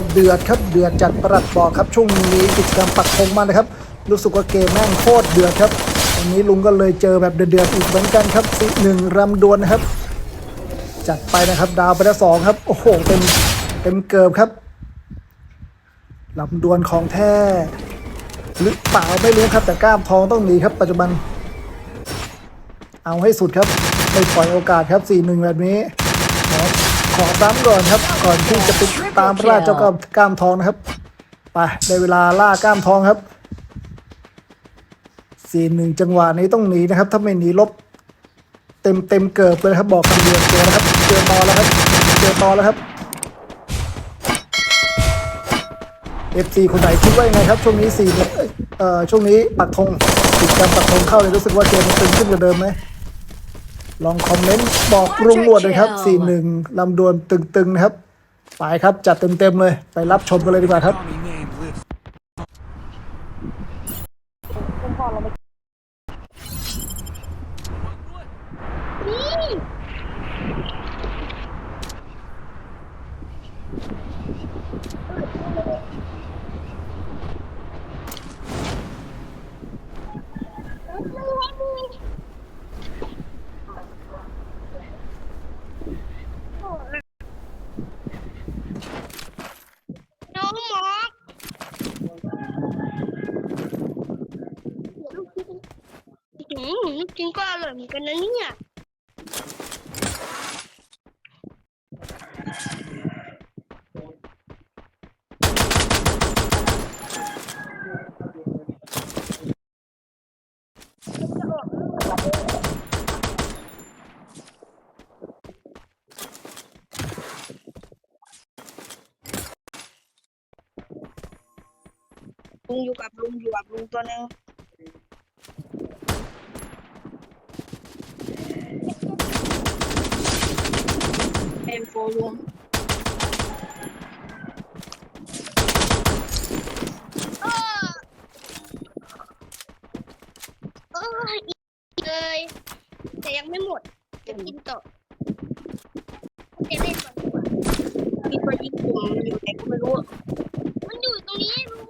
ตรเดือดครับเดือดจัดประหลัดบอกครับช่วงนี้กิจกรรมปักธงมานะครับรู้สึกว่าเกมแม่งโคตรเดือดครับวันนี้ลุงก็เลยเจอแบบเดือดๆอีกเหมือนกันครับสิหนึ่งรำดวนนะครับ จัดไปนะครับดาวไปแล้วสองครับโอ้โหเต็มเต็มเกิบครับลำดวนของแท้หรือเปล่าไม่รู้ครับแต่กล้ามทองต้องหนีครับ ปัจจุบัน เอาให้สุดครับไม่ปล่อยโอกาสครับ4ี่หนึ่งแบบนี้ อขอซ้ำก่อนครับก่อนที่จะไปตามล่าเจ้าก้ามกล้ามทองนะครับไปได้เวลาล่าก้ามทองครับสี่หนึ่งจังหวะนี้ต้องหนีนะครับ ถ้าไม่หนีลบ เต็มเต็มเกิบเลยครับบอกคำเดียวเจอแล้วครับเจอตอแล้วครับเจอตอแล้วครับ FC คนไหนคิดว่ายังไงครับ ช่วงนี้สี่เนี่ยเอ้ยเอ่อช่วงนี้ปักธงกิจกรรมปักธงเข้าเลยรู้สึกว่าเกมมันตึงขึ้นกว่าเดิมไหม ลองคอมเมนต์บอกรุงรวดเลยครับสี่หนึ่งลำดวนตึงๆนะครับ ไปครับจัดเต็มๆเลย ไปรับชมกันเลยดีกว่าครับ Tommy name lives. น้องหมอกอืมลู ก็อร่อยเหมือนกันนะเนี่ยลุงอยู่กับลุงอยู่กับลุงตัวนึง นโฟลุงเออเอออีกเลย แต่ยังไม่หมด จะกินต่อจะเล่นก่อนดีกว่ามีคนยิงผมอยู่ไหนก็ไม่รู้มันอยู่ตรงนี้ลุง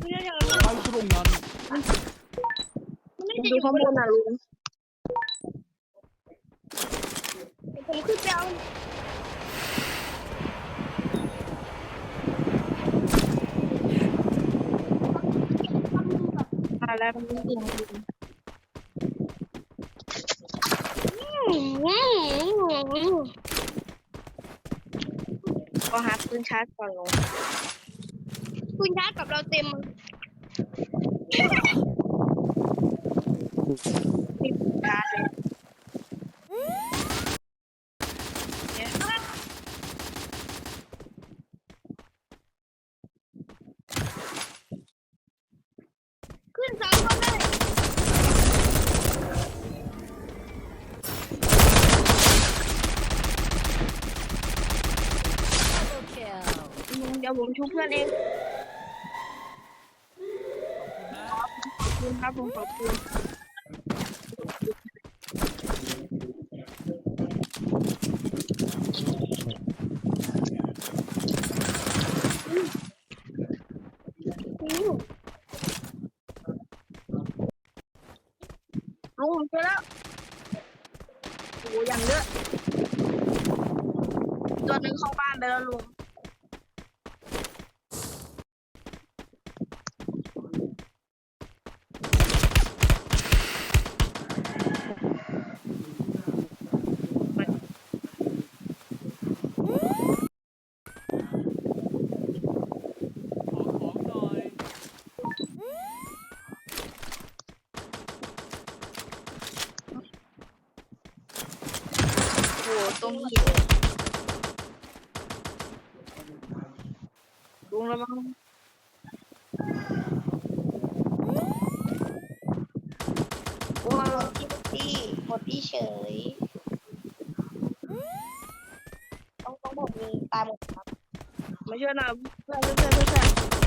ไม่ได้ทำอะไรไปตรงนั้นมันไม่ได้อยู่ข้างบนนะลุงเดี๋ยวผมขึ้นไปเอา อะไรมันจริงก็หาปืนชาร์จก่อนลงปืนชาร์จกับเราเต็มาร์จเลยขึ้นสองคนเลย ลุงเดี๋ยวผมชุบเพื่อนเองขอบคุณครับผมขอบคุณลุงผมเจอแล้วโอ้ยยังเยอะตัวหนึ่งเข้าบ้านไปแล้วลุง โอ้โหตรงนี้ลุงระวังโอ้ยที่ตีหมดที่เฉย ต้องต้องหมดมีตายหมดครับ มาช่วยหน่อยเพื่อนเพื่อนเพื่อน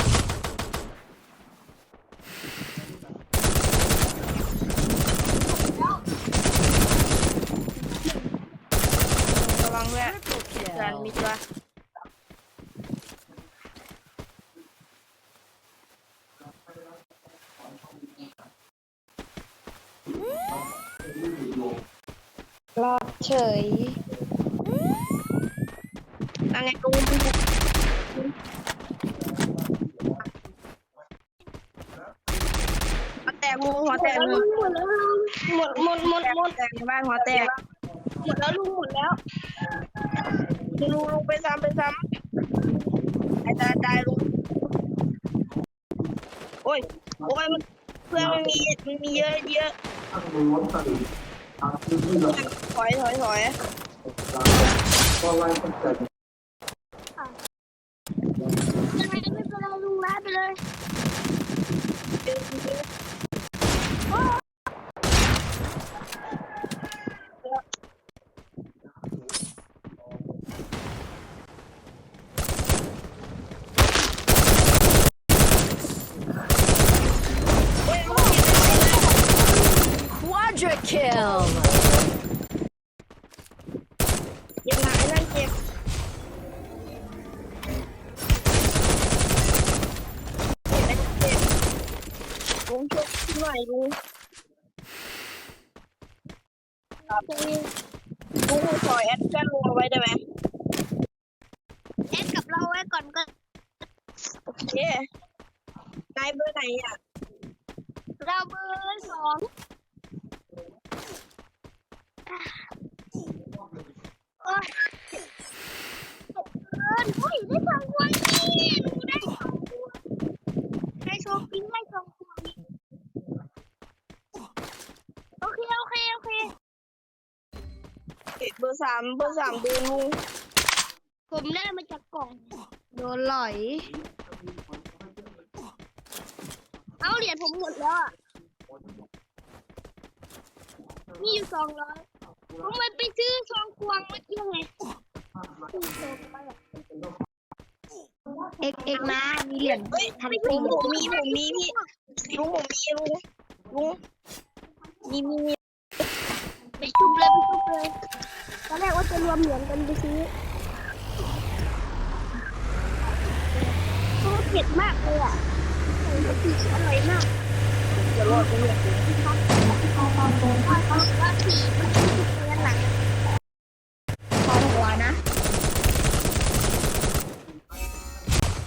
แซนมิดวะรอบเฉยอะไรกูหัวแตกหัวแตกหมดแล้วหมดหมดหมดหมดแตกในบ้านหัวแตกหมดแล้วลุงหมดแล้ว ลุงลุงไปซ้ำไปซ้ำไอ้ตายตายลุงโอ้ยโอ้ยมันเพื่อนมันมีมันมีเยอะเยอะถอยถอยถอยไม่เป็นไรไม่เป็นไรลุงไล่ไปเลย Quadra kill เจ็บหนักไอ้นั่นเจ็บเจ็บไอ้นั่นเจ็บลุง ช่วยพี่หน่อยลุงครับลุงลุงขอแอดเพื่อนลุงไว้ได้ไหมแอดกับเราไว้ก่อนก็โอเคนายเบอร์ไหนอะ เราเบอร์สองโอ้ย เกินเฮ้ยได้สองตัวนี่หนูได้สองตัวได้โชว์ปิ้งได้สองตัวนี่โอเคโอเคโอเคเบอร์สามเบอร์สามเบอร์ลุงผมได้มาจากกล่อง โดนหลอย เอาเหรียญผมหมดแล้วอะมีอยู่สองร้อยผมไปไปซื้อซองควงเมื่อกี้ไงซื้อซองไปอะเอกเอกมา มีเหรียญเฮ้ยพันผปีมผมมีผมมีพี่ลุงผมมีลุงลุงมีมีมี รวมเหรียญกันไปซื้อโอ้เผ็ดมากเลยอะใส่กะปิอร่อยมากจะรอดไปเนี่ยครับว่าผีมันชุบเงินลัง คอหัวนะ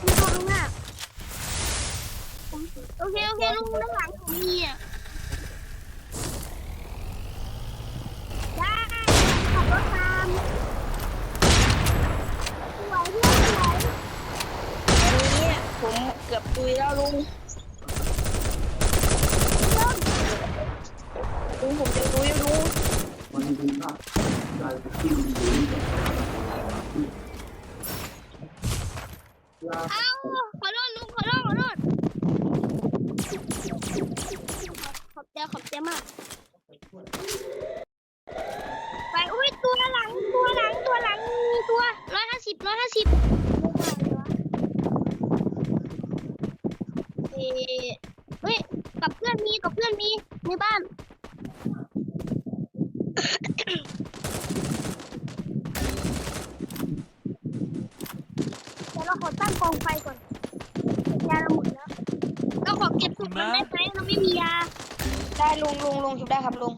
พี่ตัวลุงอะโอเคโอเคลุงด้านหลังผมมีอะ ได้ขับรถตามสวยเพื่อนสวยอันนี้ผม เกือบตุยแล้วลุงลุงผมจะตุยลุงเอาขอโทษลุงขอโทษขอโทษขอบใจขอบใจมาก ไปอุ้ยตัวหลังตัวหลังตัวหลังมีตัวร้อยห้าสิบร้อยห้าสิบเอ๊ะเฮ้ยกับเพื่อนมีกับเพื่อนมีในบ้านเดี๋ยวเรา ขอตั้งกองไฟก่อนยาเราหมดแล้วเราขอเก็บสุกมันได้ไหมเราไม่มียาได้ลุงลุงลุงชุบได้ครับลุง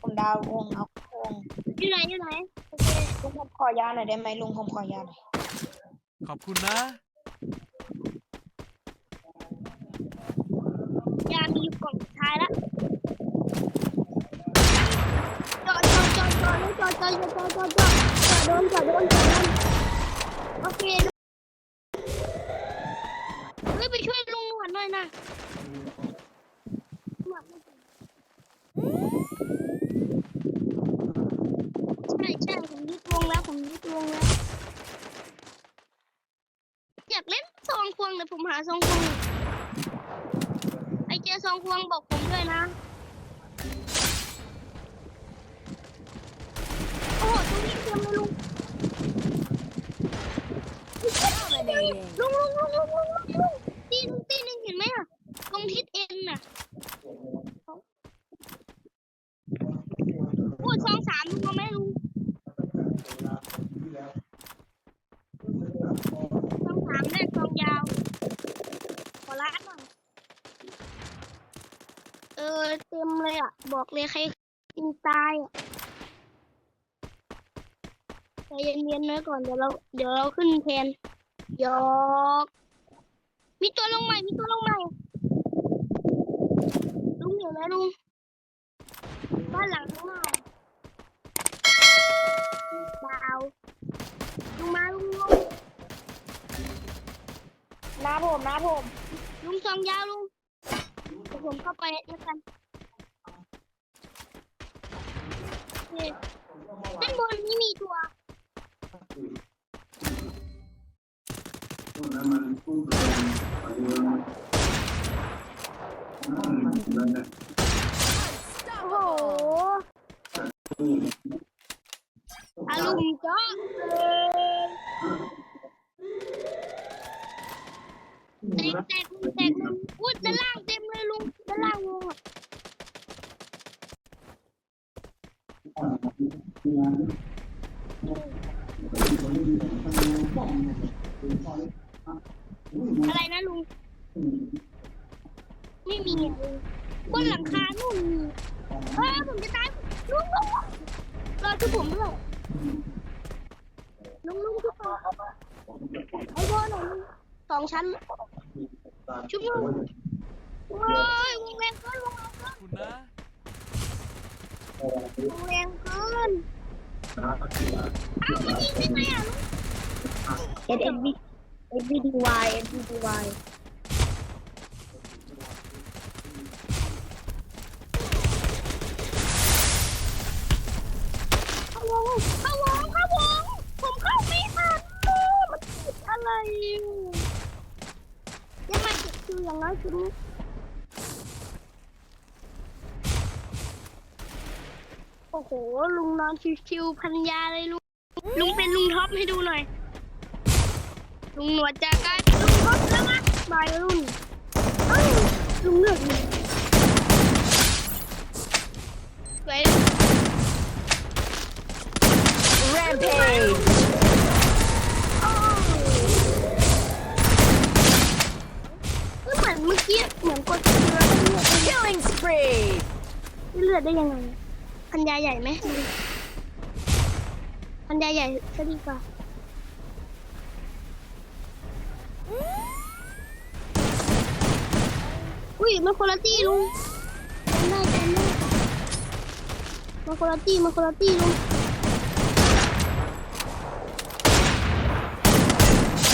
ผมดาววงเอาวงอยู่ไหนอยู่ไหนโอเคลุงผมขอยาหน่อยได้ไหมลุงผมขอยาหน่อยขอบคุณนะ ยามีอยู่กล่องสุดท้ายแล้วจอดจอดจอดจอดเลยจอดจอดจอดจอดจอดจอดจอดโดนจอดโดนจอดโดน โอเคเฮ้ยไปช่วยลุงหนวดหน่อยนะหนวดไม่ถึงใช่ใช่ผมยึดวงแล้วผมยึดวงแล้ว อยากเล่นซองควงเลยผมหาซองควงไอเจซองควงบอกผม ทองยาว ขอร้านหน่อย เออ เต็มเลยอะ บอกเลยใครกินตายอะใจเย็นๆไว้ก่อน เดี๋ยวเรา เดี๋ยวเราขึ้นแทนยอกมีตัวลงใหม่ มีตัวลงใหม่ ลุงอยู่ไหนลุงบ้านหลังข้างหน้า ผมน้าผมลุงซองยาวลุงเดี๋ยวผมเข้าไปแล้วกันโอเคด้านบนนี่มีตัวโอ้โหอาลุงจ้าเลยแตกแตกลุงแตกลุงอุ้ยด้านล่างเต็มเลยลุงด้านล่างลุงอะอะไรนะลุง ไม่มีอะลุงบ นหลังคานู่นมีเฮ้ยผมจะตายลุงลุงรอช่วยผมด้วยลุงลุงช่วยผมไอ้บอลหน่อยลุงสองชั้นชุบลุงโอ้ยวงแรงเกินวงแรงเกิขอนคุณนะวงแรงเกินเอ้ามันยิงได้ไงอะลุง S S B S B D Y S B D Y เข้าวงเข้าวงเข้าวงผมเข้าไม่ทันมันติดอะไรอยู่ยังมาติด คิวอย่างน้โอ้โห ลุงนอนชิวๆพันยาเลยลุง ลุงเป็นลุงท็อปให้ดูหน่อย ลุงหนวดจากกายเป็นลุงท็อปแล้วนะบายรุ่นเอ้าลุงเลือกเลยสวย Rampage ก็เหมือนเมื่อกี้เหมือนกดเลือด Killing spree เลือดได้ยังไงพันยาใหญ่ไหมดูดิพันยาใหญ่ก็ดีกว่าอุ้ยมันคนละตี้ลุงจำได้จำได้มันคนละตี้มันคนละตี้ลุง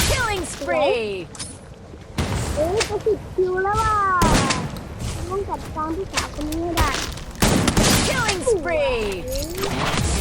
Killing spree เอ้ยจะสิบคิวแล้วว่ะต้องจัดการพี่สาวคนนี้ให้ได้ Killing spree!